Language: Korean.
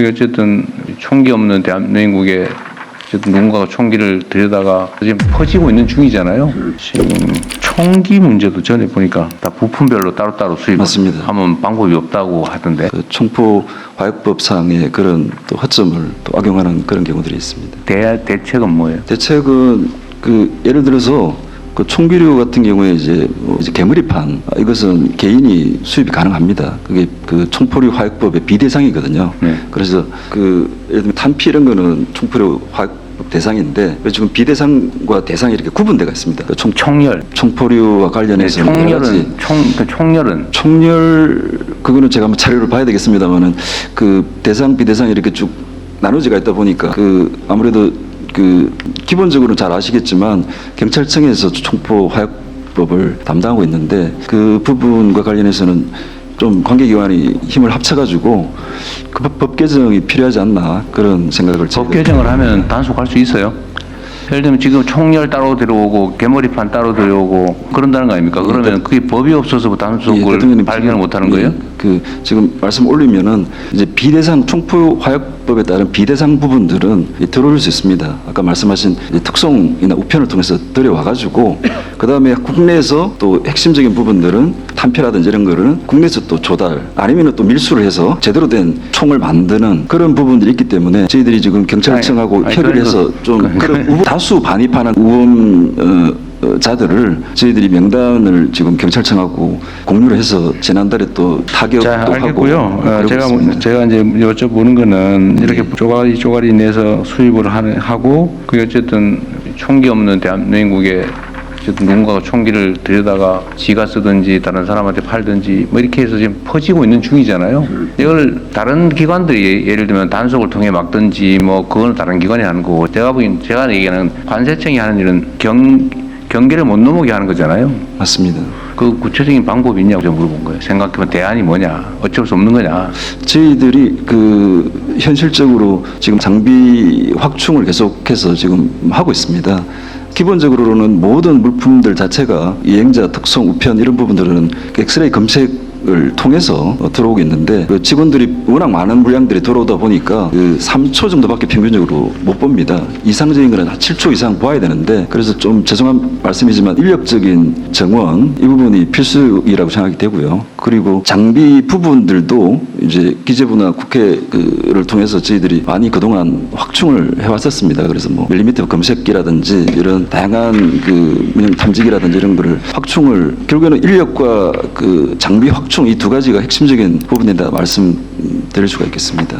그게 어쨌든 총기 없는 대한민국에 어쨌든 누군가가 총기를 들여다가 지금 퍼지고 있는 중이잖아요. 지금 총기 문제도 전에 보니까 다 부품별로 따로따로 수입 맞습니다. 하면 방법이 없다고 하던데 그 총포 화약법상의 그런 또 허점을 또 악용하는 그런 경우들이 있습니다. 대, 대책은 뭐예요? 대책은 그 예를 들어서 그 총기류 같은 경우에 이제 뭐 이제 개머리판 아, 이것은 개인이 수입이 가능합니다. 그게 그 총포류 화약법의 비대상이거든요. 네. 그래서 그 예를 들면 탄피 이런 거는 총포류 화약법 대상인데 왜 지금 비대상과 대상이 이렇게 구분되어 있습니다. 그 총, 총열. 총포류와 네, 관련해서 가지 총열은 총, 그 총열은 총열 그거는 제가 한번 자료를 봐야 되겠습니다만은 그 대상 비대상 이렇게 쭉 나눠지가 있다 보니까 그 아무래도 그 기본적으로 잘 아시겠지만 경찰청에서 총포 화약법을 담당하고 있는데 그 부분과 관련해서는 좀 관계기관이 힘을 합쳐가지고 그 법- 법 개정이 필요하지 않나 그런 생각을 법 개정을 하면 단속할 수 있어요? 예를 들면 지금 총열 따로 들어오고 개머리판 따로 들어오고 그런다는 거 아닙니까? 그러면 그게 법이 없어서 예, 단속을 대통령님 발견을 못 하는 예, 거예요? 그 지금 말씀 올리면은 이제 비대상 총포 화약법에 따른 비대상 부분들은 이 들어올 수 있습니다. 아까 말씀하신 이제 특송이나 우편을 통해서 들여와 가지고 그 다음에 국내에서 또 핵심적인 부분들은 탄피라든지 이런 거를 국내에서 또 조달 아니면은 또 밀수를 해서 제대로 된 총을 만드는 그런 부분들이 있기 때문에 저희들이 지금 경찰청하고 아니, 아니, 협의를 그래서 해서 좀 그- 그런 우호- 다수 반입하는 우원 어, 어, 자들을 저희들이 명단을 지금 경찰청하고 공유를 해서 지난달에 또 타격도 자, 하고 알겠고요. 어, 그러고 제가 있습니다. 제가 이제 여쭤보는 거는 이렇게 쪼가리 쪼가리 내서 수입을 하는 하고 그 어쨌든 총기 없는 대한민국에 어쨌든 누군가가 총기를 들여다가 지가 쓰든지 다른 사람한테 팔든지 뭐 이렇게 해서 지금 퍼지고 있는 중이잖아요. 이걸 다른 기관들이 예를 들면 단속을 통해 막든지 뭐 그거는 다른 기관이 하는 거고 제가 보기엔 제가 얘기하는 관세청이 하는 일은 경 경계를 못 넘어게 하는 거잖아요. 맞습니다. 그 구체적인 방법이 있냐고 제가 물어본 거예요. 생각해보면 대안이 뭐냐, 어쩔 수 없는 거냐. 저희들이 그 현실적으로 지금 장비 확충을 계속해서 지금 하고 있습니다. 기본적으로는 모든 물품들 자체가 이행자 특성 우편 이런 부분들은 엑스레이 검색 을 통해서 어, 들어오고 있는데 그 직원들이 워낙 많은 물량들이 들어오다 보니까 그 3초 정도밖에 평균적으로 못 봅니다. 이상적인 거는 한 7초 이상 봐야 되는데 그래서 좀 죄송한 말씀이지만 인력적인 정원 이 부분이 필수이라고 생각이 되고요. 그리고 장비 부분들도 이제 기재부나 국회를 통해서 저희들이 많이 그동안 확충을 해왔었습니다. 그래서 뭐 밀리미터 검색기라든지 이런 다양한 그 민영 탐지기라든지 이런 거를 확충을 결국에는 인력과 그 장비 확충 이 두 가지가 핵심적인 부분이다 말씀드릴 수가 있겠습니다.